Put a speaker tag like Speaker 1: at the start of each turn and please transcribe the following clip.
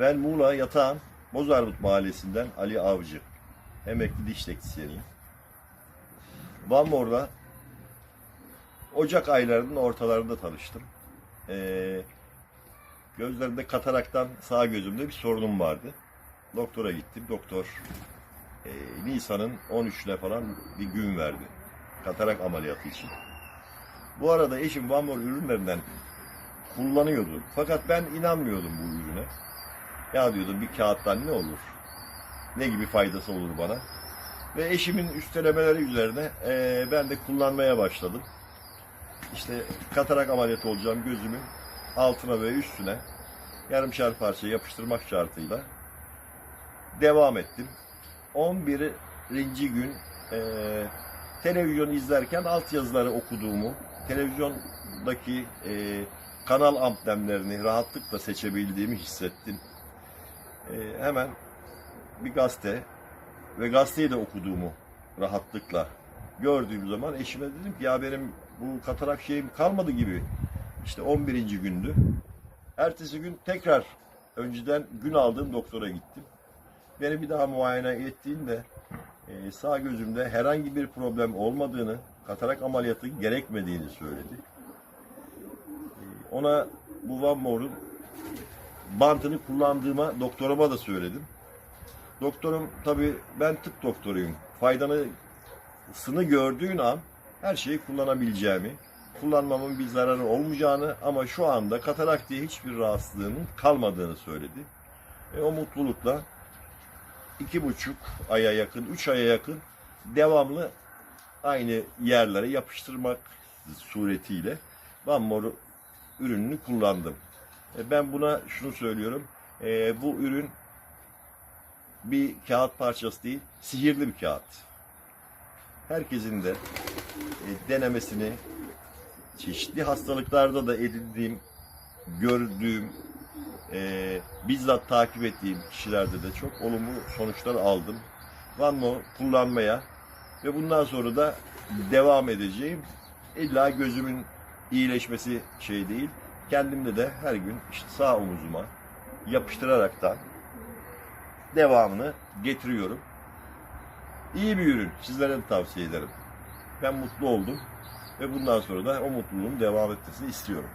Speaker 1: Ben Muğla Yatağan Bozarmut Mahallesi'nden Ali Avcı. Emekli diş teknisyeniyim. Van Mor'da Ocak aylarının ortalarında tanıştım. Ee, gözlerimde kataraktan sağ gözümde bir sorunum vardı. Doktora gittim. Doktor e, Nisan'ın 13'üne falan bir gün verdi. Katarak ameliyatı için. Bu arada eşim Van Mor ürünlerinden kullanıyordu. Fakat ben inanmıyordum bu ürüne. Ya diyordum bir kağıttan ne olur? Ne gibi faydası olur bana? Ve eşimin üstelemeleri üzerine eee, ben de kullanmaya başladım. İşte katarak ameliyatı olacağım gözümün altına ve üstüne yarımşar parça yapıştırmak şartıyla devam ettim. 11. gün eee, televizyon izlerken altyazıları okuduğumu, televizyondaki eee, kanal amblemlerini rahatlıkla seçebildiğimi hissettim. Eee, hemen bir gazete ve gazeteyi de okuduğumu rahatlıkla gördüğüm zaman eşime dedim ki ya benim bu katarak şeyim kalmadı gibi. İşte 11. gündü. Ertesi gün tekrar önceden gün aldığım doktora gittim. Beni bir daha muayene ettiğinde e, sağ gözümde herhangi bir problem olmadığını, katarak ameliyatı gerekmediğini söyledi. E, Ona bu Van Moor'un bantını kullandığıma doktoruma da söyledim. Doktorum tabii ben tıp doktoruyum. Faydanısını gördüğün an her şeyi kullanabileceğimi, kullanmamın bir zararı olmayacağını ama şu anda katarak diye hiçbir rahatsızlığının kalmadığını söyledi. E, o mutlulukla iki buçuk aya yakın, üç aya yakın devamlı aynı yerlere yapıştırmak suretiyle Van Mor ürününü kullandım. E, ben buna şunu söylüyorum. E, bu ürün bir kağıt parçası değil, sihirli bir kağıt. Herkesin de e, denemesini çeşitli hastalıklarda da edindiğim, gördüğüm, bizzat takip ettiğim kişilerde de çok olumlu sonuçlar aldım. Vanmo kullanmaya ve bundan sonra da devam edeceğim. İlla gözümün iyileşmesi şey değil. Kendimde de her gün işte sağ omuzuma yapıştıraraktan devamını getiriyorum. İyi bir ürün. Sizlere de tavsiye ederim. Ben mutlu oldum ve bundan sonra da o mutluluğun devam etmesini istiyorum.